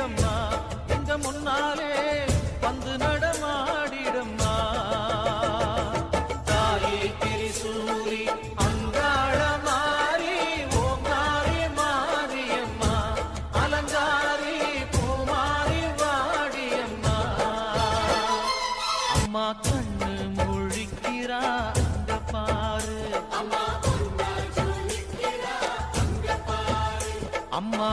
ஆடிடம்மா. எங்க முன்னாலே வந்து நடமாடிடம்மா. தாயே திரிசூரி அங்காள மாறி ஓங்காரி மாரியம்மா. அலங்காரி பூமாரி வாடியம்மா. அம்மா கண்ணு முழிக்கிறா அங்க பாரு. அம்மா